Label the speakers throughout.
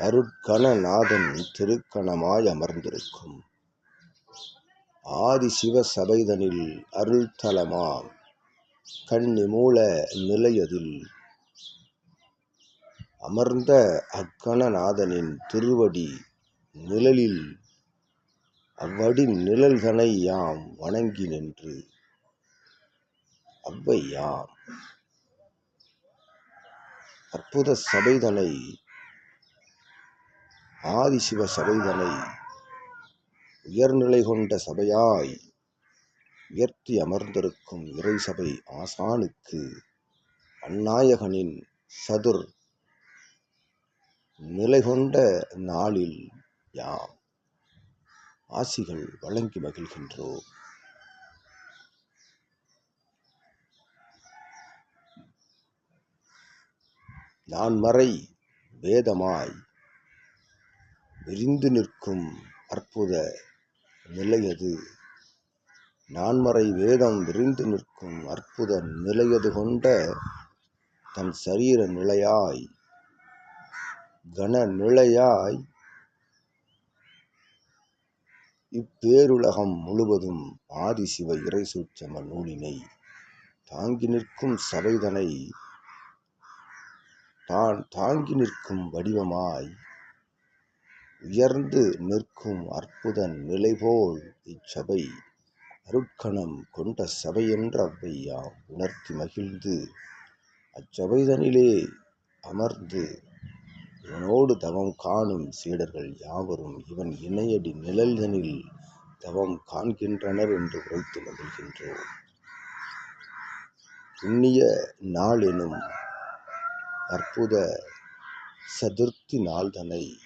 Speaker 1: அருட்கணநாதன் திருக்கணமாய் அமர்ந்திருக்கும். ஆதிசிவ சபைதனில் அருள்தலமாம். கன்னிமூல நிலையதில் அமர்ந்த அக்கணநாதனின் திருவடி நிழலில் அவ்வடி நிழல்தனை யாம் வணங்கி நின்று அவ்வையாம். அற்புத சபைதனை ஆதிசிவ சபைதனை உயர்நிலை கொண்ட சபையாய் உயர்த்தி அமர்ந்திருக்கும் இறைசபை ஆசானுக்கு அந்நாயகனின் சதுர் நிலை கொண்ட நாளில் யாம் ஆசிகள் வழங்கி மகிழ்கின்றோம். நான் மறை வேதமாய் விரிந்து நிற்கும் அற்புத நிலையது நான்மறை வேதம் விரிந்து நிற்கும் அற்புத நிலையது கொண்ட தன் சரீர நிலையாய் கன நிலையாய் இப்பேருலகம் முழுவதும் ஆதிசிவ இறைசூட்சம நூலினை தாங்கி நிற்கும் சபைதனை தான் தாங்கி நிற்கும் வடிவமாய் உயர்ந்து நிற்கும் அற்புத நிலைபோல் இச்சபை. அருட்கணம் கொண்ட சபை என்ற அவ்வையாம் உணர்த்தி மகிழ்ந்து அச்சபைதனிலே அமர்ந்து இவனோடு தவம் காணும் சீடர்கள் யாவரும் இவன் இணையடி நிழல்தனில் தவம் காண்கின்றனர் என்று உரைத்து மகிழ்கின்றோம். புண்ணிய நாள் எனும் அற்புத சதுர்த்தி நாள்தனை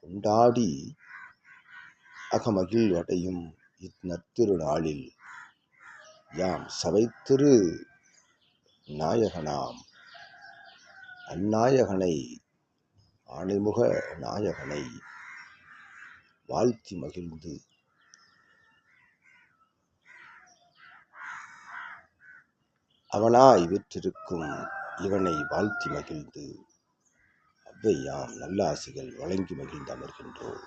Speaker 1: கொண்டாடி அகமகிழ்வடையும் இந்நத்திரு நாளில். யாம் சபைத்திரு நாயகனாம். அந்நாயகனை ஆணைமுக நாயகனை வாழ்த்தி மகிழ்ந்து அவனாய் விற்றிருக்கும் இவனை வாழ்த்தி மகிழ்ந்து அவ்வையாம் நல்லாசிகள் வழங்கி மகிழ்ந்து அமர்கின்றோம்.